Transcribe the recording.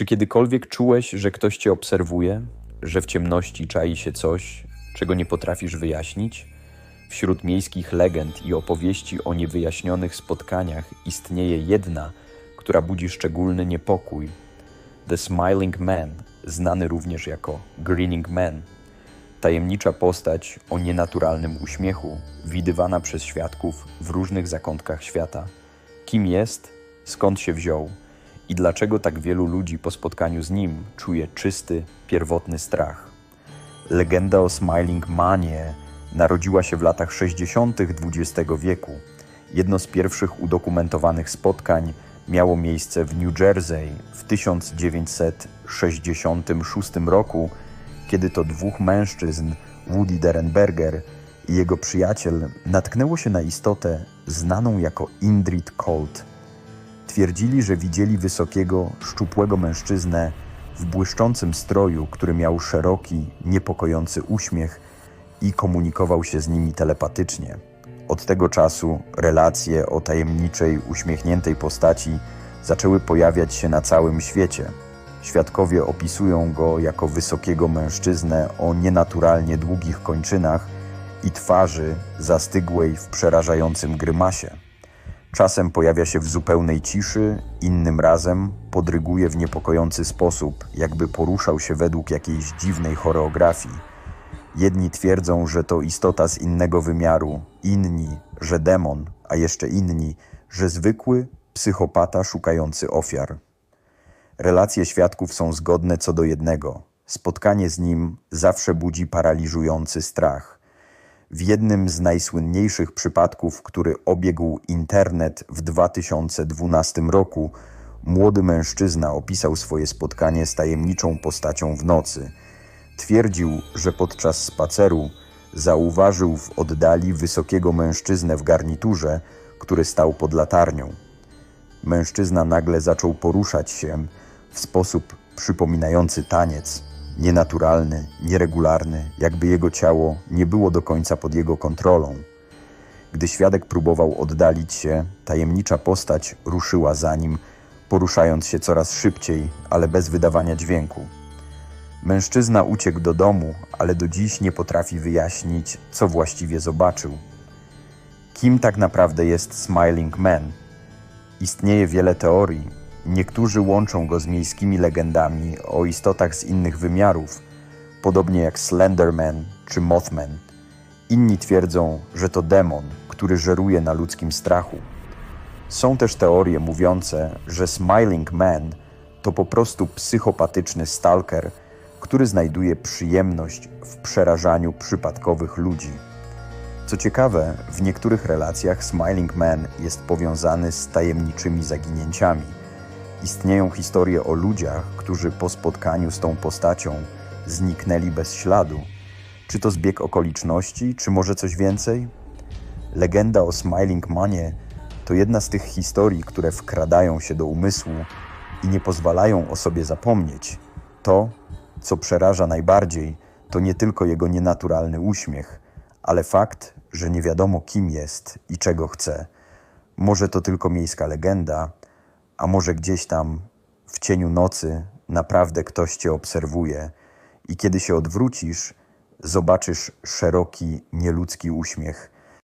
Czy kiedykolwiek czułeś, że ktoś cię obserwuje, że w ciemności czai się coś, czego nie potrafisz wyjaśnić? Wśród miejskich legend i opowieści o niewyjaśnionych spotkaniach istnieje jedna, która budzi szczególny niepokój. The Smiling Man, znany również jako Grinning Man. Tajemnicza postać o nienaturalnym uśmiechu, widywana przez świadków w różnych zakątkach świata. Kim jest, skąd się wziął i dlaczego tak wielu ludzi po spotkaniu z nim czuje czysty, pierwotny strach. Legenda o Smiling Manie narodziła się w latach 60. XX wieku. Jedno z pierwszych udokumentowanych spotkań miało miejsce w New Jersey w 1966 roku, kiedy to dwóch mężczyzn, Woody Derenberger i jego przyjaciel, natknęło się na istotę znaną jako Indrid Colt. Twierdzili, że widzieli wysokiego, szczupłego mężczyznę w błyszczącym stroju, który miał szeroki, niepokojący uśmiech i komunikował się z nimi telepatycznie. Od tego czasu relacje o tajemniczej, uśmiechniętej postaci zaczęły pojawiać się na całym świecie. Świadkowie opisują go jako wysokiego mężczyznę o nienaturalnie długich kończynach i twarzy zastygłej w przerażającym grymasie. Czasem pojawia się w zupełnej ciszy, innym razem podryguje w niepokojący sposób, jakby poruszał się według jakiejś dziwnej choreografii. Jedni twierdzą, że to istota z innego wymiaru, inni, że demon, a jeszcze inni, że zwykły psychopata szukający ofiar. Relacje świadków są zgodne co do jednego. Spotkanie z nim zawsze budzi paraliżujący strach. W jednym z najsłynniejszych przypadków, który obiegł internet w 2012 roku, młody mężczyzna opisał swoje spotkanie z tajemniczą postacią w nocy. Twierdził, że podczas spaceru zauważył w oddali wysokiego mężczyznę w garniturze, który stał pod latarnią. Mężczyzna nagle zaczął poruszać się w sposób przypominający taniec, nienaturalny, nieregularny, jakby jego ciało nie było do końca pod jego kontrolą. Gdy świadek próbował oddalić się, tajemnicza postać ruszyła za nim, poruszając się coraz szybciej, ale bez wydawania dźwięku. Mężczyzna uciekł do domu, ale do dziś nie potrafi wyjaśnić, co właściwie zobaczył. Kim tak naprawdę jest Smiling Man? Istnieje wiele teorii. Niektórzy łączą go z miejskimi legendami o istotach z innych wymiarów, podobnie jak Slenderman czy Mothman. Inni twierdzą, że to demon, który żeruje na ludzkim strachu. Są też teorie mówiące, że Smiling Man to po prostu psychopatyczny stalker, który znajduje przyjemność w przerażaniu przypadkowych ludzi. Co ciekawe, w niektórych relacjach Smiling Man jest powiązany z tajemniczymi zaginięciami. Istnieją historie o ludziach, którzy po spotkaniu z tą postacią zniknęli bez śladu. Czy to zbieg okoliczności, czy może coś więcej? Legenda o Smiling Manie to jedna z tych historii, które wkradają się do umysłu i nie pozwalają o sobie zapomnieć. To, co przeraża najbardziej, to nie tylko jego nienaturalny uśmiech, ale fakt, że nie wiadomo kim jest i czego chce. Może to tylko miejska legenda, a może gdzieś tam w cieniu nocy naprawdę ktoś cię obserwuje i kiedy się odwrócisz, zobaczysz szeroki, nieludzki uśmiech